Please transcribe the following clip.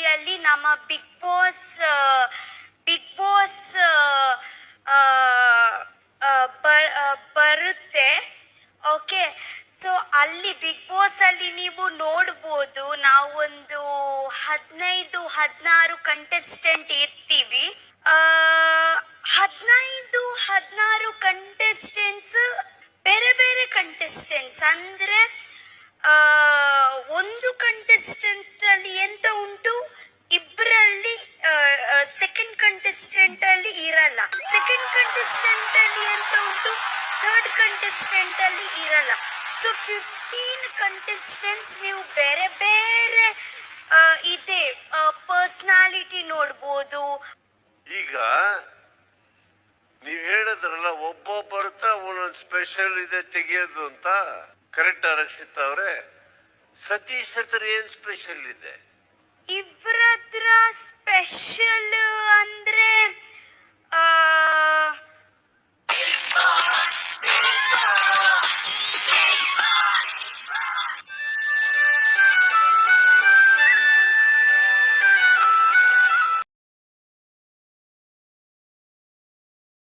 ಟಿವಿಯಲ್ಲಿ ನಮ್ಮ big boss big boss ಬರುತ್ತೆ. ಓಕೆ ಸೊ ಅಲ್ಲಿ ಬಿಗ್ ಬಾಸ್ ಅಲ್ಲಿ ನೀವು ನೋಡ್ಬೋದು, ನಾವೊಂದು ಹದಿನೈದು, ಹದಿನಾರು ಕಂಟೆಸ್ಟೆಂಟ್ ಇರ್ತೀವಿ. ಹದಿನೈದು, ಹದಿನಾರು ಕಂಟೆಸ್ಟೆಂಟ್ಸ್ ಬೇರೆ ಬೇರೆ ಕಂಟೆಸ್ಟೆಂಟ್ಸ್ ಅಂದ್ರೆ ಕಂಟೆಸ್ಟೆಂಟ್ ಅಲ್ಲಿ ಇರಲ್ಲ. ಸೆಕೆಂಡ್ ಕಂಟೆಸ್ಟೆಂಟ್ ಅಲ್ಲಿ ಅಂತ ಉಂಟು? ಥರ್ಡ್ ಕಂಟೆಸ್ಟೆಂಟ್ ಅಲ್ಲಿ ಇರಲ್ಲ. ಸೊ ಫಿಫ್ಟೀನ್ ಕಂಟೆಸ್ಟೆಂಟ್ಸ್ ನೀವು ಬೇರೆ ಬೇರೆ ಇದೆ ಪರ್ಸ್ನಾಲಿಟಿ ನೋಡ್ಬೋದು. ಈಗ ನೀವ್ ಹೇಳಿದ್ರಲ್ಲ ಒಬ್ಬೊಬ್ಬರ ಬರ್ತಾ ಒಂದೊಂದು ಸ್ಪೆಷಲ್ ಇದೆ ತೆಗಿಯೋದು ಅಂತ ಕರೆಕ್ಟ್ ರಕ್ಷಿತ್ ಅವ್ರೆ. ಸತೀಶ್ ಹತ್ರ ಏನ್ ಸ್ಪೆಷಲ್ ಇದೆ? ಇವ್ರ